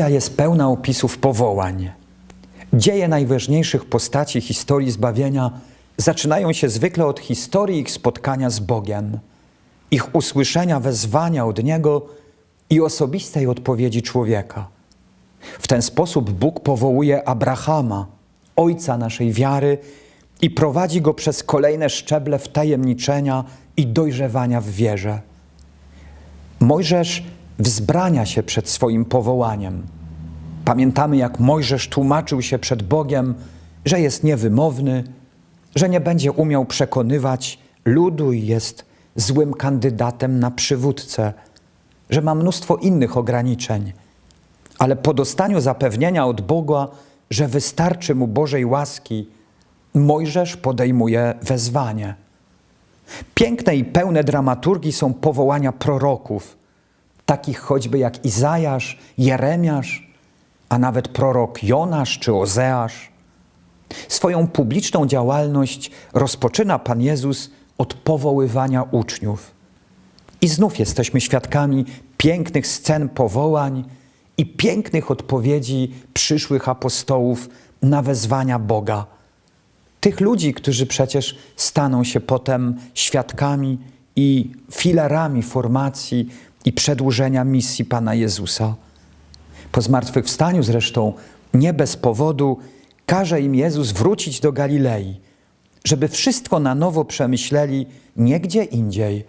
Biblia jest pełna opisów powołań. Dzieje najważniejszych postaci historii zbawienia zaczynają się zwykle od historii ich spotkania z Bogiem, ich usłyszenia wezwania od Niego i osobistej odpowiedzi człowieka. W ten sposób Bóg powołuje Abrahama, ojca naszej wiary, i prowadzi go przez kolejne szczeble wtajemniczenia i dojrzewania w wierze. Mojżesz wzbrania się przed swoim powołaniem. Pamiętamy, jak Mojżesz tłumaczył się przed Bogiem, że jest niewymowny, że nie będzie umiał przekonywać ludu i jest złym kandydatem na przywódcę, że ma mnóstwo innych ograniczeń. Ale po dostaniu zapewnienia od Boga, że wystarczy mu Bożej łaski, Mojżesz podejmuje wezwanie. Piękne i pełne dramaturgii są powołania proroków, takich choćby jak Izajasz, Jeremiasz, a nawet prorok Jonasz czy Ozeasz. Swoją publiczną działalność rozpoczyna Pan Jezus od powoływania uczniów. I znów jesteśmy świadkami pięknych scen powołań i pięknych odpowiedzi przyszłych apostołów na wezwania Boga. Tych ludzi, którzy przecież staną się potem świadkami i filarami formacji i przedłużenia misji Pana Jezusa. Po zmartwychwstaniu zresztą, nie bez powodu, każe im Jezus wrócić do Galilei, żeby wszystko na nowo przemyśleli nie gdzie indziej,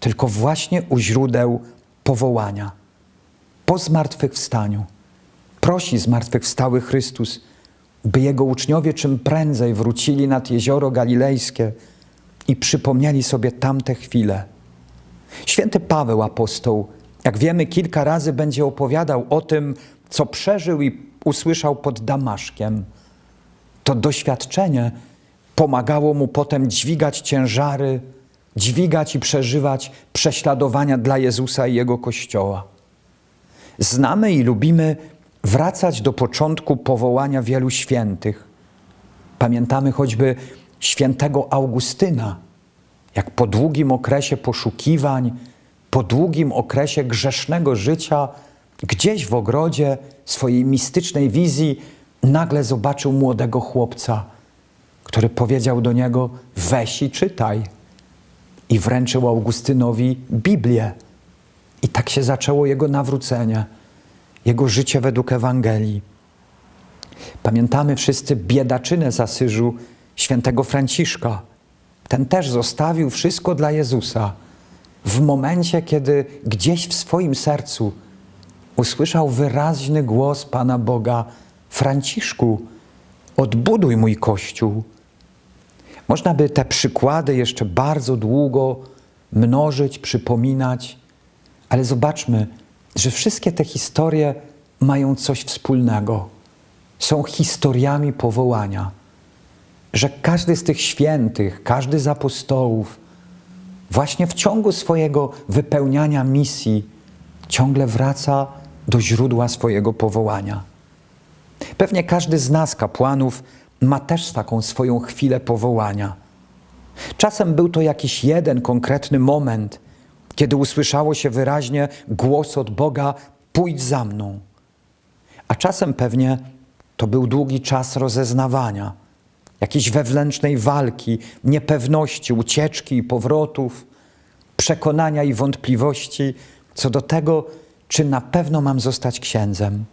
tylko właśnie u źródeł powołania. Po zmartwychwstaniu prosi zmartwychwstały Chrystus, by Jego uczniowie czym prędzej wrócili nad jezioro galilejskie i przypomnieli sobie tamte chwile. Święty Paweł apostoł, jak wiemy, kilka razy będzie opowiadał o tym, co przeżył i usłyszał pod Damaszkiem. To doświadczenie pomagało mu potem dźwigać ciężary, dźwigać i przeżywać prześladowania dla Jezusa i Jego Kościoła. Znamy i lubimy wracać do początku powołania wielu świętych. Pamiętamy choćby świętego Augustyna, jak po długim okresie poszukiwań, po długim okresie grzesznego życia, gdzieś w ogrodzie swojej mistycznej wizji nagle zobaczył młodego chłopca, który powiedział do niego: Weź i czytaj. I wręczył Augustynowi Biblię. I tak się zaczęło jego nawrócenie, jego życie według Ewangelii. Pamiętamy wszyscy biedaczynę z Asyżu świętego Franciszka. Ten też zostawił wszystko dla Jezusa w momencie, kiedy gdzieś w swoim sercu usłyszał wyraźny głos Pana Boga: Franciszku, odbuduj mój kościół. Można by te przykłady jeszcze bardzo długo mnożyć, przypominać, ale zobaczmy, że wszystkie te historie mają coś wspólnego. Są historiami powołania. Że każdy z tych świętych, każdy z apostołów, właśnie w ciągu swojego wypełniania misji, ciągle wraca do źródła swojego powołania. Pewnie każdy z nas, kapłanów, ma też taką swoją chwilę powołania. Czasem był to jakiś jeden konkretny moment, kiedy usłyszało się wyraźnie głos od Boga: pójdź za mną. A czasem pewnie to był długi czas rozeznawania, jakiejś wewnętrznej walki, niepewności, ucieczki i powrotów, przekonania i wątpliwości co do tego, czy na pewno mam zostać księdzem.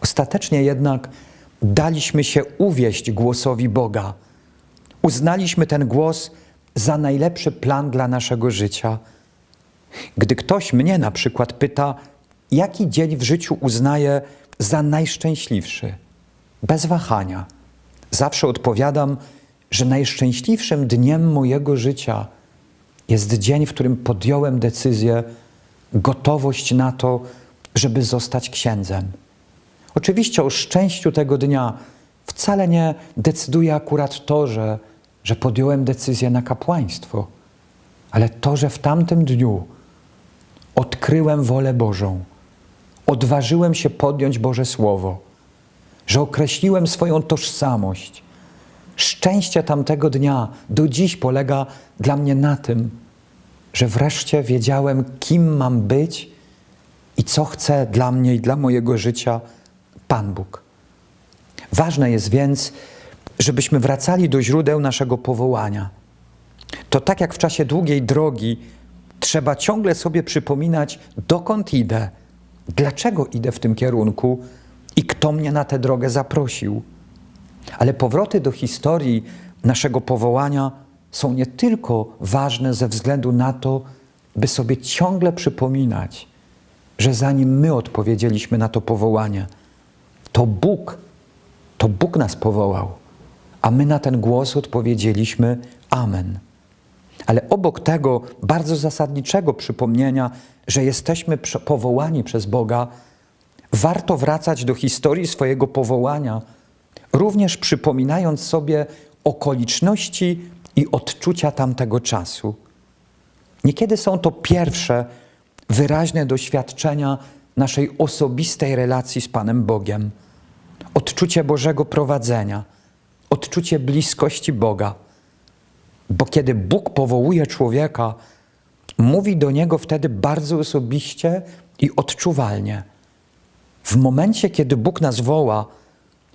Ostatecznie jednak daliśmy się uwieść głosowi Boga. Uznaliśmy ten głos za najlepszy plan dla naszego życia. Gdy ktoś mnie na przykład pyta, jaki dzień w życiu uznaję za najszczęśliwszy, bez wahania, zawsze odpowiadam, że najszczęśliwszym dniem mojego życia jest dzień, w którym podjąłem decyzję, gotowość na to, żeby zostać księdzem. Oczywiście o szczęściu tego dnia wcale nie decyduje akurat to, że, że podjąłem decyzję na kapłaństwo, ale to, że w tamtym dniu odkryłem wolę Bożą, odważyłem się podjąć Boże Słowo, że określiłem swoją tożsamość. Szczęście tamtego dnia do dziś polega dla mnie na tym, że wreszcie wiedziałem, kim mam być i co chce dla mnie i dla mojego życia Pan Bóg. Ważne jest więc, żebyśmy wracali do źródeł naszego powołania. To tak jak w czasie długiej drogi trzeba ciągle sobie przypominać, dokąd idę, dlaczego idę w tym kierunku i kto mnie na tę drogę zaprosił. Ale powroty do historii naszego powołania są nie tylko ważne ze względu na to, by sobie ciągle przypominać, że zanim my odpowiedzieliśmy na to powołanie, to Bóg, to Bóg nas powołał, a my na ten głos odpowiedzieliśmy Amen. Ale obok tego bardzo zasadniczego przypomnienia, że jesteśmy powołani przez Boga, warto wracać do historii swojego powołania, również przypominając sobie okoliczności i odczucia tamtego czasu. Niekiedy są to pierwsze, wyraźne doświadczenia naszej osobistej relacji z Panem Bogiem, odczucie Bożego prowadzenia, odczucie bliskości Boga. Bo kiedy Bóg powołuje człowieka, mówi do niego wtedy bardzo osobiście i odczuwalnie. W momencie, kiedy Bóg nas woła,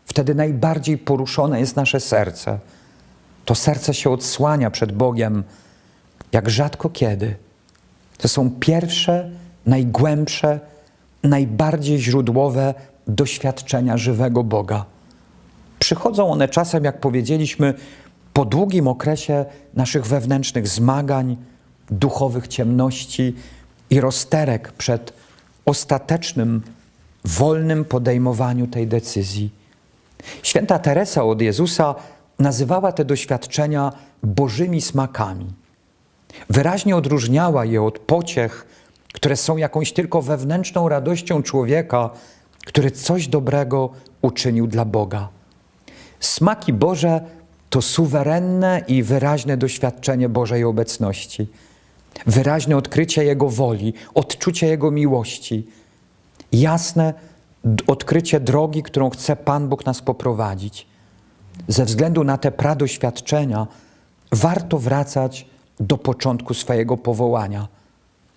wtedy najbardziej poruszone jest nasze serce. To serce się odsłania przed Bogiem, jak rzadko kiedy. To są pierwsze, najgłębsze, najbardziej źródłowe doświadczenia żywego Boga. Przychodzą one czasem, jak powiedzieliśmy, po długim okresie naszych wewnętrznych zmagań, duchowych ciemności i rozterek przed ostatecznym, wolnym podejmowaniu tej decyzji. Święta Teresa od Jezusa nazywała te doświadczenia bożymi smakami. Wyraźnie odróżniała je od pociech, które są jakąś tylko wewnętrzną radością człowieka, który coś dobrego uczynił dla Boga. Smaki Boże to suwerenne i wyraźne doświadczenie Bożej obecności, wyraźne odkrycie Jego woli, odczucie Jego miłości, jasne odkrycie drogi, którą chce Pan Bóg nas poprowadzić. Ze względu na te pradoświadczenia warto wracać do początku swojego powołania.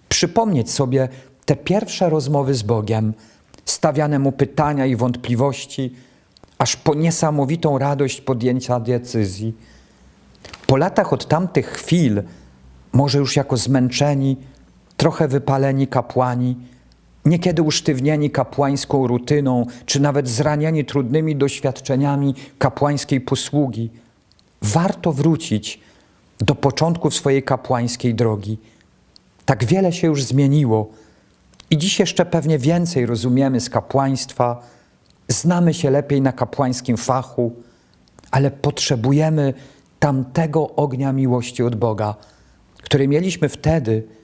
Przypomnieć sobie te pierwsze rozmowy z Bogiem, stawiane mu pytania i wątpliwości, aż po niesamowitą radość podjęcia decyzji. Po latach od tamtych chwil, może już jako zmęczeni, trochę wypaleni kapłani, niekiedy usztywnieni kapłańską rutyną, czy nawet zranieni trudnymi doświadczeniami kapłańskiej posługi, warto wrócić do początków swojej kapłańskiej drogi. Tak wiele się już zmieniło i dziś jeszcze pewnie więcej rozumiemy z kapłaństwa, znamy się lepiej na kapłańskim fachu, ale potrzebujemy tamtego ognia miłości od Boga, który mieliśmy wtedy,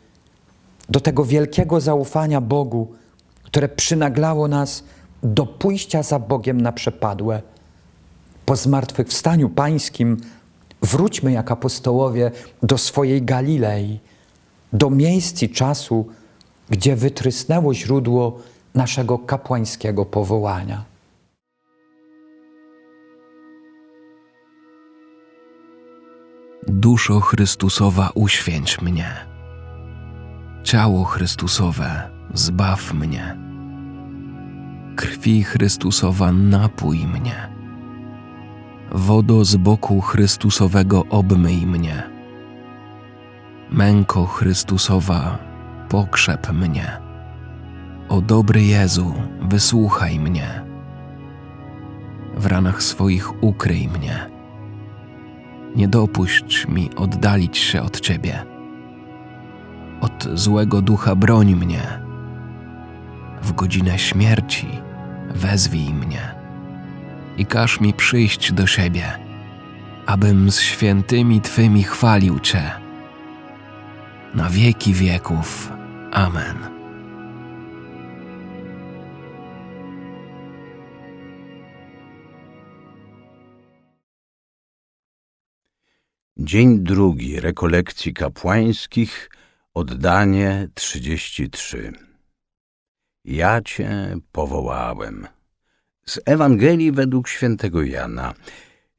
do tego wielkiego zaufania Bogu, które przynaglało nas do pójścia za Bogiem na przepadłe. Po zmartwychwstaniu pańskim wróćmy jak apostołowie do swojej Galilei, do miejsc i czasu, gdzie wytrysnęło źródło naszego kapłańskiego powołania. Duszo Chrystusowa, uświęć mnie ciało Chrystusowe, zbaw mnie. Krwi Chrystusowa, napój mnie. Wodo z boku Chrystusowego, obmyj mnie. Męko Chrystusowa, pokrzep mnie. O dobry Jezu, wysłuchaj mnie. W ranach swoich ukryj mnie. Nie dopuść mi oddalić się od Ciebie od złego ducha broń mnie. W godzinę śmierci wezwij mnie i każ mi przyjść do siebie, abym z świętymi Twymi chwalił Cię. Na wieki wieków. Amen. Dzień drugi rekolekcji kapłańskich – Oddanie 33 Ja Cię powołałem. Z Ewangelii według świętego Jana.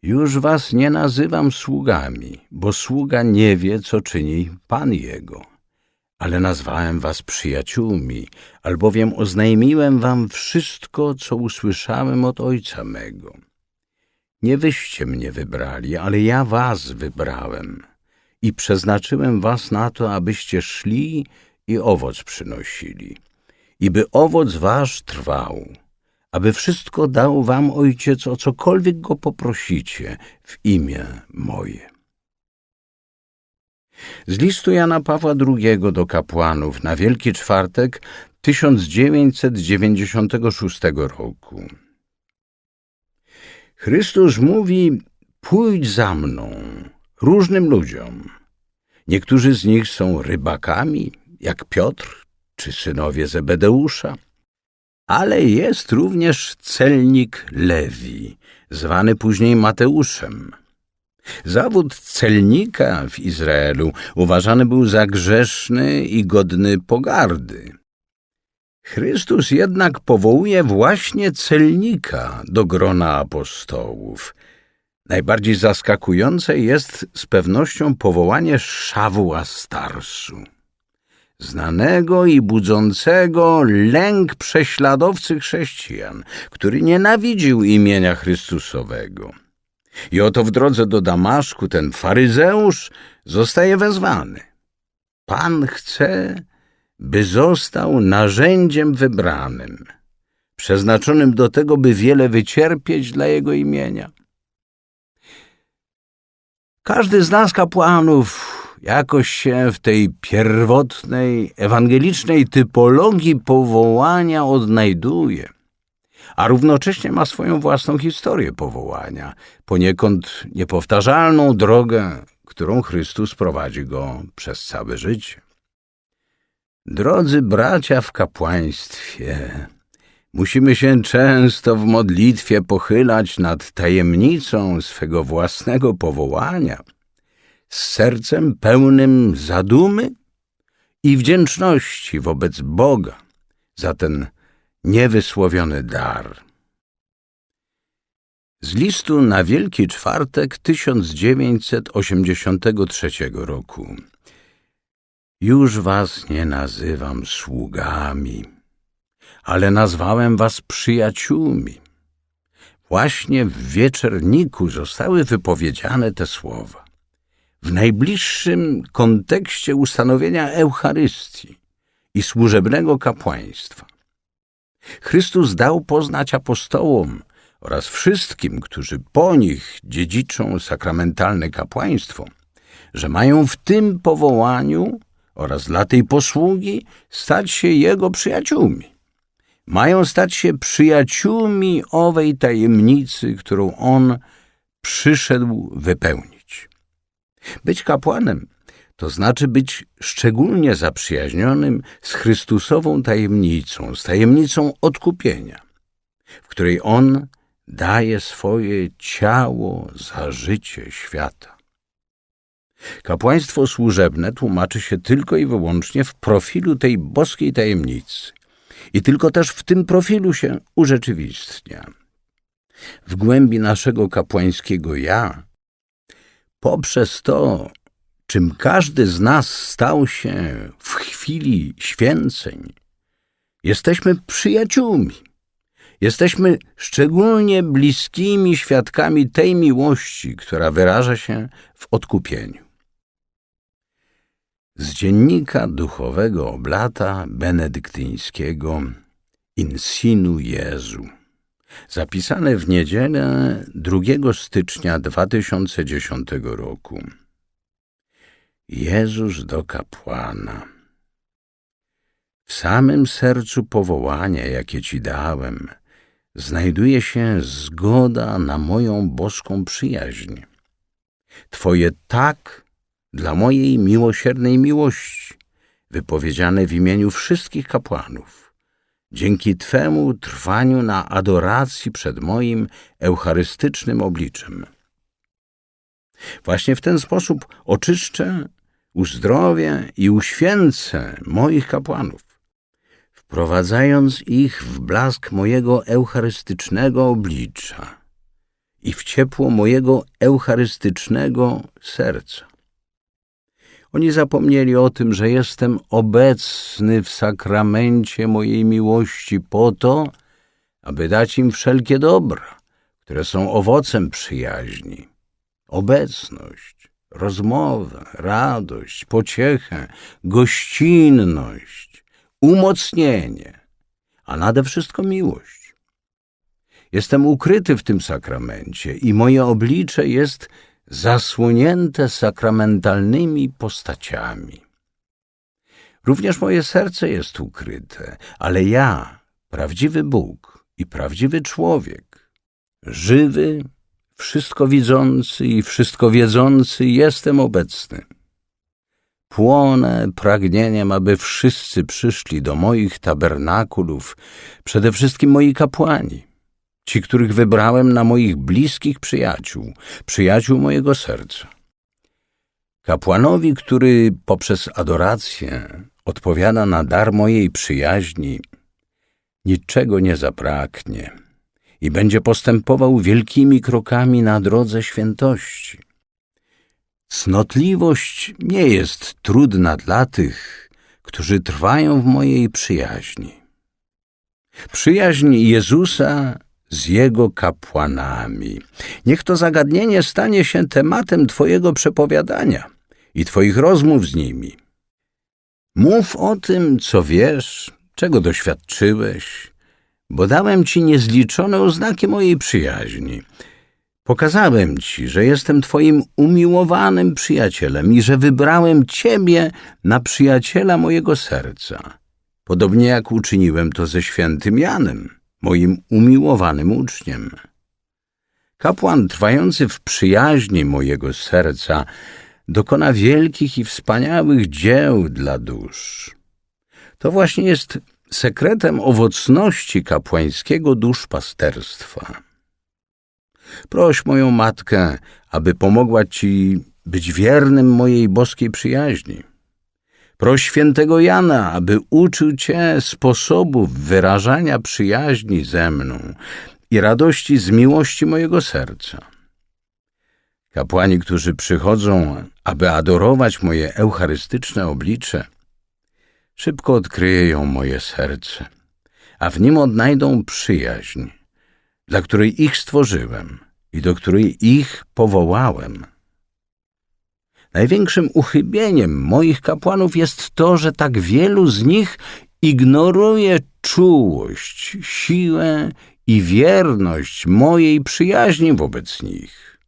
Już was nie nazywam sługami, bo sługa nie wie, co czyni Pan jego. ale nazwałem was przyjaciółmi, albowiem oznajmiłem wam wszystko, co usłyszałem od Ojca mego. Nie wyście mnie wybrali, ale ja was wybrałem i przeznaczyłem was na to, abyście szli i owoc przynosili, i by owoc wasz trwał, aby wszystko dał wam Ojciec, o cokolwiek go poprosicie w imię moje. Z listu Jana Pawła II do kapłanów na Wielki Czwartek 1996 roku. Chrystus mówi: Pójdź za mną, różnym ludziom. Niektórzy z nich są rybakami, jak Piotr czy synowie Zebedeusza, ale jest również celnik Lewi, zwany później Mateuszem. Zawód celnika w Izraelu uważany był za grzeszny i godny pogardy. Chrystus jednak powołuje właśnie celnika do grona apostołów. Najbardziej zaskakujące jest z pewnością powołanie Szawła Starsu, znanego i budzącego lęk prześladowcy chrześcijan, który nienawidził imienia Chrystusowego. I oto w drodze do Damaszku ten faryzeusz zostaje wezwany. Pan chce, by został narzędziem wybranym, przeznaczonym do tego, by wiele wycierpieć dla Jego imienia. Każdy z nas, kapłanów, jakoś się w tej pierwotnej, ewangelicznej typologii powołania odnajduje, a równocześnie ma swoją własną historię powołania, poniekąd niepowtarzalną drogę, którą Chrystus prowadzi go przez całe życie. Drodzy bracia w kapłaństwie, musimy się często w modlitwie pochylać nad tajemnicą swego własnego powołania, z sercem pełnym zadumy i wdzięczności wobec Boga za ten niewysłowiony dar. Z listu na Wielki Czwartek 1983 roku. Już was nie nazywam sługami, ale nazwałem was przyjaciółmi. Właśnie w wieczerniku zostały wypowiedziane te słowa. W najbliższym kontekście ustanowienia Eucharystii i służebnego kapłaństwa. Chrystus dał poznać apostołom oraz wszystkim, którzy po nich dziedziczą sakramentalne kapłaństwo, że mają w tym powołaniu oraz dla tej posługi stać się Jego przyjaciółmi. Mają stać się przyjaciółmi owej tajemnicy, którą On przyszedł wypełnić. Być kapłanem to znaczy być szczególnie zaprzyjaźnionym z Chrystusową tajemnicą, z tajemnicą odkupienia, w której On daje swoje ciało za życie świata. Kapłaństwo służebne tłumaczy się tylko i wyłącznie w profilu tej boskiej tajemnicy i tylko też w tym profilu się urzeczywistnia. W głębi naszego kapłańskiego ja, poprzez to, czym każdy z nas stał się w chwili święceń, jesteśmy przyjaciółmi. Jesteśmy szczególnie bliskimi świadkami tej miłości, która wyraża się w odkupieniu. Z dziennika duchowego oblata benedyktyńskiego Insinu Jezu, zapisane w niedzielę 2 stycznia 2010 roku. Jezus do kapłana. W samym sercu powołania, jakie ci dałem, znajduje się zgoda na moją boską przyjaźń. Twoje tak dla mojej miłosiernej miłości, wypowiedziane w imieniu wszystkich kapłanów, dzięki Twemu trwaniu na adoracji przed moim eucharystycznym obliczem. Właśnie w ten sposób oczyszczę, uzdrowię i uświęcę moich kapłanów, wprowadzając ich w blask mojego eucharystycznego oblicza i w ciepło mojego eucharystycznego serca. Oni zapomnieli o tym, że jestem obecny w sakramencie mojej miłości po to, aby dać im wszelkie dobra, które są owocem przyjaźni. Obecność, rozmowę, radość, pociechę, gościnność, umocnienie, a nade wszystko miłość. Jestem ukryty w tym sakramencie i moje oblicze jest zasłonięte sakramentalnymi postaciami. Również moje serce jest ukryte, ale ja, prawdziwy Bóg i prawdziwy człowiek, żywy, wszystko widzący i wszystko wiedzący, jestem obecny. Płonę pragnieniem, aby wszyscy przyszli do moich tabernakulów, przede wszystkim moi kapłani, ci, których wybrałem na moich bliskich przyjaciół, przyjaciół mojego serca. Kapłanowi, który poprzez adorację odpowiada na dar mojej przyjaźni, niczego nie zabraknie i będzie postępował wielkimi krokami na drodze świętości. Cnotliwość nie jest trudna dla tych, którzy trwają w mojej przyjaźni. Przyjaźń Jezusa z Jego kapłanami. Niech to zagadnienie stanie się tematem Twojego przepowiadania i Twoich rozmów z nimi. Mów o tym, co wiesz, czego doświadczyłeś, bo dałem Ci niezliczone oznaki mojej przyjaźni. Pokazałem Ci, że jestem Twoim umiłowanym przyjacielem i że wybrałem Ciebie na przyjaciela mojego serca, podobnie jak uczyniłem to ze świętym Janem, moim umiłowanym uczniem. Kapłan trwający w przyjaźni mojego serca dokona wielkich i wspaniałych dzieł dla dusz. To właśnie jest sekretem owocności kapłańskiego duszpasterstwa. Proś moją matkę, aby pomogła ci być wiernym mojej boskiej przyjaźni. Proś świętego Jana, aby uczył cię sposobów wyrażania przyjaźni ze mną i radości z miłości mojego serca. Kapłani, którzy przychodzą, aby adorować moje eucharystyczne oblicze, szybko odkryją moje serce, a w nim odnajdą przyjaźń, dla której ich stworzyłem i do której ich powołałem. Największym uchybieniem moich kapłanów jest to, że tak wielu z nich ignoruje czułość, siłę i wierność mojej przyjaźni wobec nich.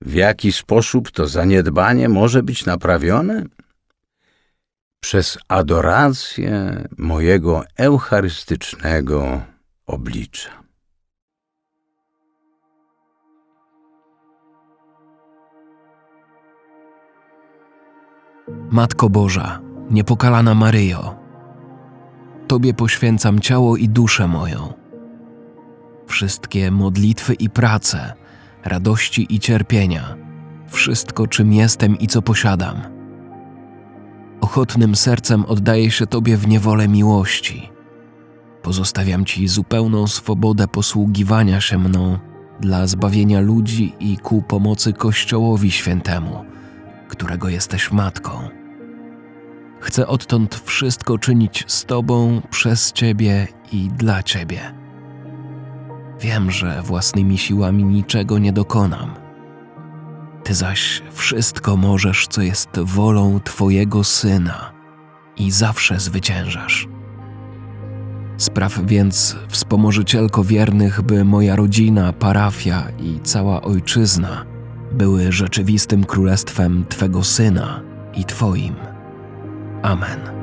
W jaki sposób to zaniedbanie może być naprawione? Przez adorację mojego eucharystycznego oblicza. Matko Boża, niepokalana Maryjo, Tobie poświęcam ciało i duszę moją. Wszystkie modlitwy i prace, radości i cierpienia, wszystko czym jestem i co posiadam. Ochotnym sercem oddaję się Tobie w niewolę miłości. Pozostawiam Ci zupełną swobodę posługiwania się mną dla zbawienia ludzi i ku pomocy Kościołowi Świętemu, którego jesteś matką. Chcę odtąd wszystko czynić z Tobą, przez Ciebie i dla Ciebie. Wiem, że własnymi siłami niczego nie dokonam. Ty zaś wszystko możesz, co jest wolą Twojego Syna i zawsze zwyciężasz. Spraw więc, wspomożycielko wiernych, by moja rodzina, parafia i cała ojczyzna były rzeczywistym królestwem Twego Syna i Twoim. Amen.